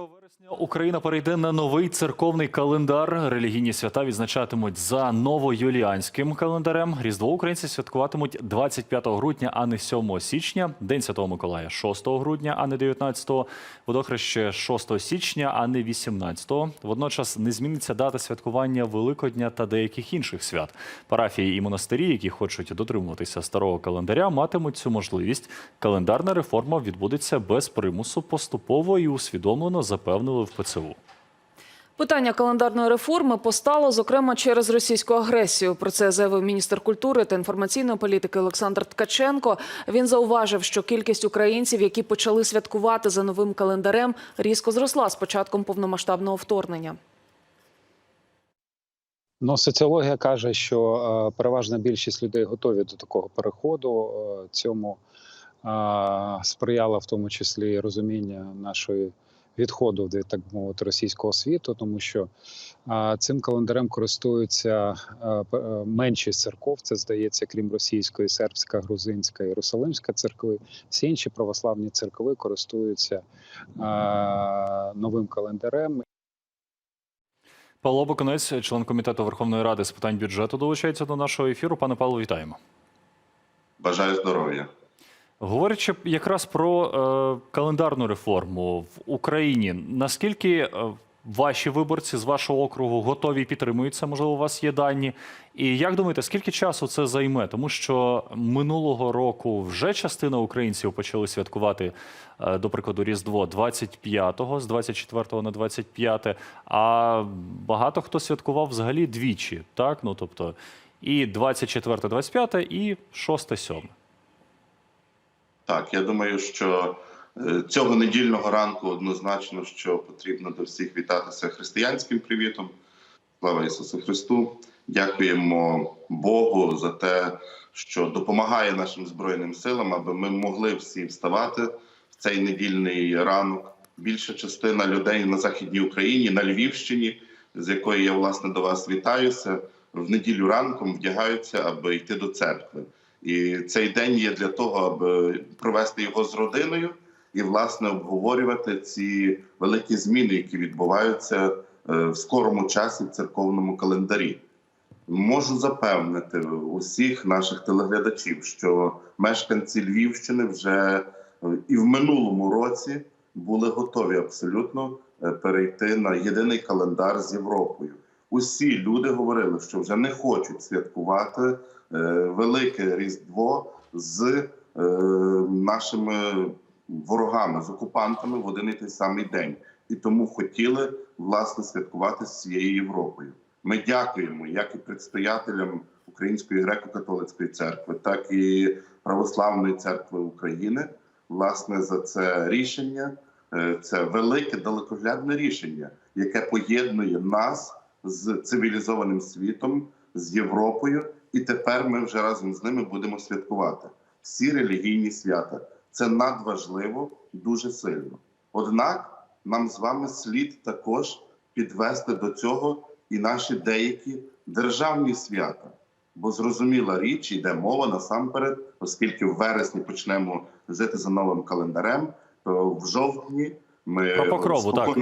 вересня Україна перейде на новий церковний календар. Релігійні свята відзначатимуть за новоюліанським календарем. Різдво українці святкуватимуть 25 грудня, а не 7 січня. День Святого Миколая 6 грудня, а не 19. Водохреще 6 січня, а не 18. Водночас не зміниться дата святкування Великодня та деяких інших свят. Парафії і монастирі, які хочуть дотримуватися старого календаря, матимуть цю можливість. Календарна реформа відбудеться без примусу поступово і усвідомлено запевнили в ПЦУ. Питання календарної реформи постало зокрема через російську агресію. Про це заявив міністр культури та інформаційної політики Олександр Ткаченко. Він зауважив, що кількість українців, які почали святкувати за новим календарем, різко зросла з початком повномасштабного вторгнення. Ну, соціологія каже, що е, переважна більшість людей готові до такого переходу. Е, цьому е, сприяло в тому числі розуміння нашої відходу від так би мовити російського світу, тому що цим календарем користуються е, меншість церков. Це здається, крім російської, сербська, грузинська, єрусалимська церкви. Всі інші православні церкви користуються новим календарем Павло Бакунець, член комітету Верховної Ради з питань бюджету, долучається до нашого ефіру. Пане Павло, вітаємо. Бажаю здоров'я. Говорячи якраз про е, календарну реформу в Україні, наскільки е, ваші виборці з вашого округу готові підтримують це? Можливо, у вас є дані. І як думаєте, скільки часу це займе? Тому що минулого року вже частина українців почали святкувати, е, до прикладу, Різдво 25-го, з 24 на 25, а багато хто святкував взагалі двічі, так? Ну тобто і 24, 25, і 6, 7. Так, я думаю, що е, цього недільного ранку однозначно, що потрібно до всіх вітатися християнським привітом. Слава Ісусу Христу! Дякуємо Богу за те, що допомагає нашим збройним силам, аби ми могли всі вставати в цей недільний ранок. Більша частина людей на західній Україні, на Львівщині, з якої я власне до вас вітаюся, в неділю ранком вдягаються, аби йти до церкви. І цей день є для того, аби провести його з родиною і власне обговорювати ці великі зміни, які відбуваються е, в скорому часі в церковному календарі. Можу запевнити усіх наших телеглядачів, що мешканці Львівщини вже е, і в минулому році були готові абсолютно е, перейти на єдиний календар з Європою. Усі люди говорили, що вже не хочуть святкувати е, велике Різдво з е, нашими ворогами, з окупантами в один і той самий день, і тому хотіли власне святкувати з цією Європою. Ми дякуємо як і предстоятелям Української греко-католицької церкви, так і Православної церкви України, власне, за це рішення. Е, Це велике далекоглядне рішення, яке поєднує нас з цивілізованим світом, з Європою, і тепер ми вже разом з ними будемо святкувати всі релігійні свята. Це надважливо, дуже сильно. Однак нам з вами слід також підвести до цього і наші деякі державні свята. Бо зрозуміла річ, йде мова насамперед, оскільки в вересні почнемо жити за новим календарем, то в жовтні ми Про Покрову, так.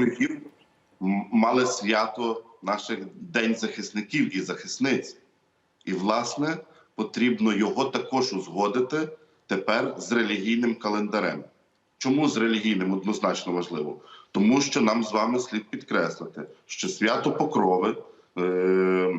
мали свято наших День захисників і захисниць. І, власне, потрібно його також узгодити тепер з релігійним календарем. Чому з релігійним однозначно важливо? Тому що нам з вами слід підкреслити, що свято Покрови е,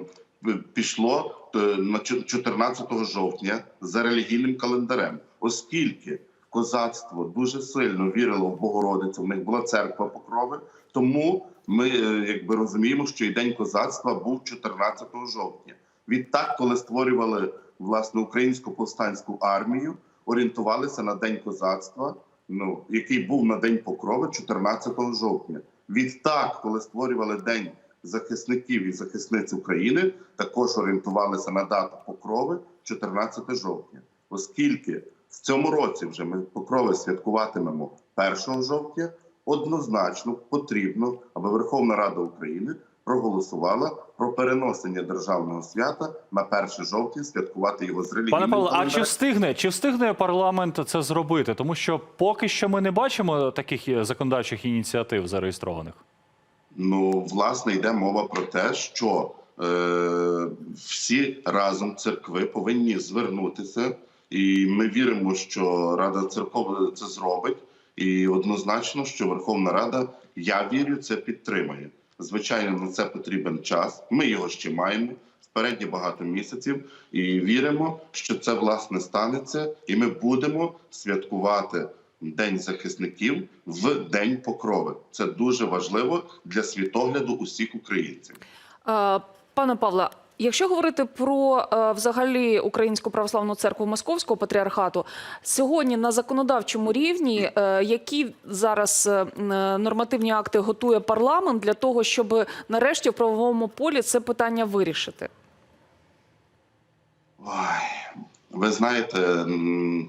пішло е, на 14 жовтня за релігійним календарем, оскільки козацтво дуже сильно вірило в Богородицю. В них була церква Покрови. Тому ми е, якби розуміємо, що і день козацтва був 14 жовтня. Відтак, коли створювали власне українську повстанську армію, орієнтувалися на день козацтва, ну який був на день покрови 14 жовтня. Відтак, коли створювали день захисників і захисниць України, також орієнтувалися на дату покрови 14 жовтня, оскільки в цьому році вже ми покрови святкуватимемо 1 жовтня. Однозначно потрібно, аби Верховна Рада України проголосувала про переносення державного свята на 1 жовтня, святкувати його з релігійним Пане Павло, а чи встигне чи встигне парламент це зробити? Тому що поки що ми не бачимо таких законодавчих ініціатив зареєстрованих. Ну, власне, йде мова про те, що е, всі разом церкви повинні звернутися, і ми віримо, що Рада церков це зробить. І однозначно, що Верховна Рада, я вірю, це підтримає. Звичайно, на це потрібен час. Ми його ще маємо впереді багато місяців, і віримо, що це власне станеться, і ми будемо святкувати День захисників в День Покрови. Це дуже важливо для світогляду усіх українців. Е, Пане Павле, якщо говорити про е, взагалі Українську православну церкву Московського патріархату, сьогодні на законодавчому рівні е, які зараз е, нормативні акти готує парламент для того, щоб нарешті в правовому полі це питання вирішити? Ой, ви знаєте,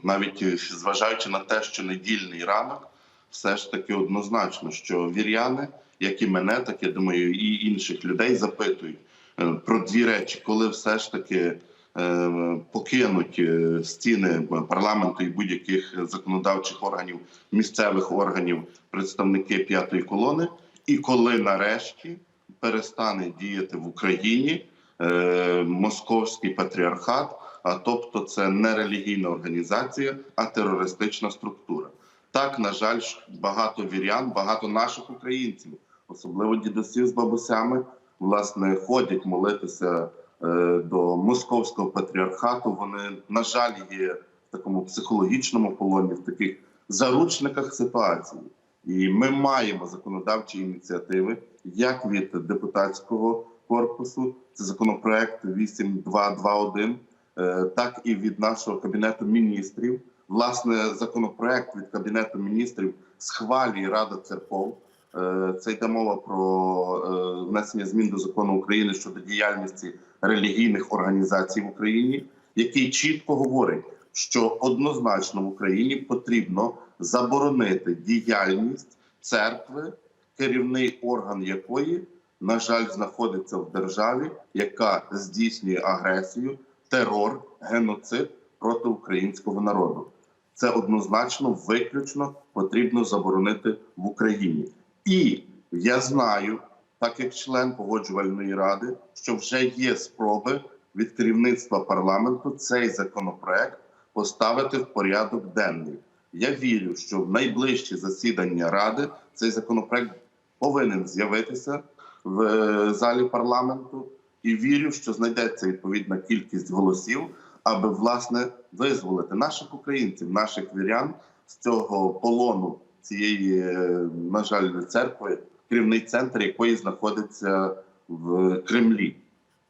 навіть зважаючи на те, що недільний ранок, все ж таки однозначно, що віряни, як і мене, так я думаю, і інших людей запитують про дві речі, коли все ж таки е, покинуть е, стіни парламенту і будь-яких законодавчих органів, місцевих органів, представники п'ятої колони, і коли нарешті перестане діяти в Україні е, московський патріархат, а тобто це не релігійна організація, а терористична структура. Так, на жаль, багато вірян, багато наших українців, особливо дідусів з бабусями, власне, ходять молитися е, до московського патріархату. Вони, на жаль, є в такому психологічному полоні, в таких заручниках ситуації. І ми маємо законодавчі ініціативи, як від депутатського корпусу, це законопроект 8221, е, так і від нашого кабінету міністрів. Власне, законопроект від кабінету міністрів схвалює Рада церков. Е, Це йде мова про е, внесення змін до закону України щодо діяльності релігійних організацій в Україні, який чітко говорить, що однозначно в Україні потрібно заборонити діяльність церкви, керівний орган якої, на жаль, знаходиться в державі, яка здійснює агресію, терор, геноцид проти українського народу. Це однозначно виключно потрібно заборонити в Україні. І я знаю, так як член погоджувальної ради, що вже є спроби від керівництва парламенту цей законопроект поставити в порядок денний. Я вірю, що в найближчі засідання ради цей законопроект повинен з'явитися в е, залі парламенту, і вірю, що знайдеться відповідна кількість голосів, аби власне визволити наших українців, наших вірян з цього полону цієї, е, на жаль, церкви, керівний центр якої знаходиться в Кремлі.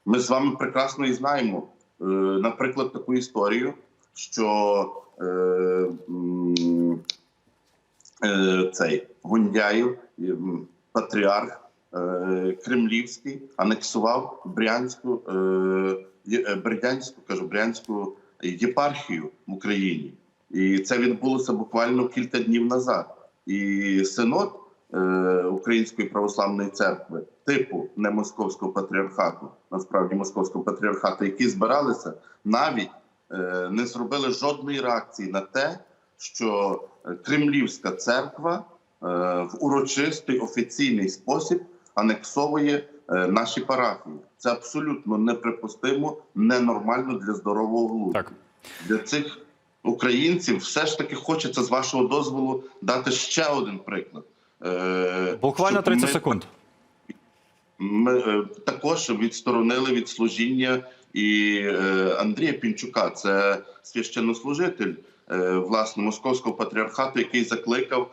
Ми з вами прекрасно і знаємо, е, наприклад, таку історію, що е, цей Гундяєв, патріарх Кремлівський, анексував Брянську, Бердянську, кажу, Брянську єпархію в Україні. І це відбулося буквально кілька днів назад. І синод е, Української православної церкви, типу не московського патріархату, насправді московського патріархату, які збиралися, навіть е, не зробили жодної реакції на те, що Кремлівська церква е, в урочистий офіційний спосіб анексовує наші парафії. Це абсолютно неприпустимо, ненормально для здорового глузду. Для цих українців все ж таки хочеться з вашого дозволу дати ще один приклад. Е, Буквально 30 ми- секунд. ми е, також відсторонили від служіння і е, Андрія Пінчука, це священнослужитель власне московського патріархату, який закликав,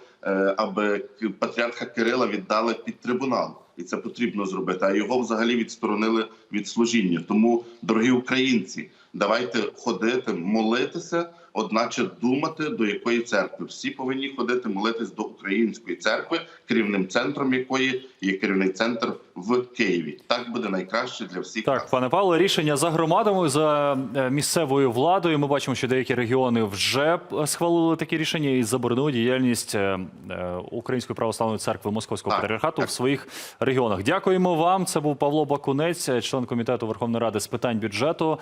аби патріарха Кирила віддали під трибунал, і це потрібно зробити. А його взагалі відсторонили від служіння. Тому, дорогі українці, давайте ходити, молитися одначе думати до якої церкви. Всі повинні ходити молитись до української церкви, керівним центром якої є керівний центр в Києві. Так буде найкраще для всіх. Так, пане Павло, рішення за громадами за е, місцевою владою. Ми бачимо, що деякі регіони вже е, схвалили такі рішення і заборонили діяльність е, Української православної церкви Московського Так, патріархату так. в своїх регіонах. Дякуємо вам. Це був Павло Бакунець, член комітету Верховної Ради з питань бюджету.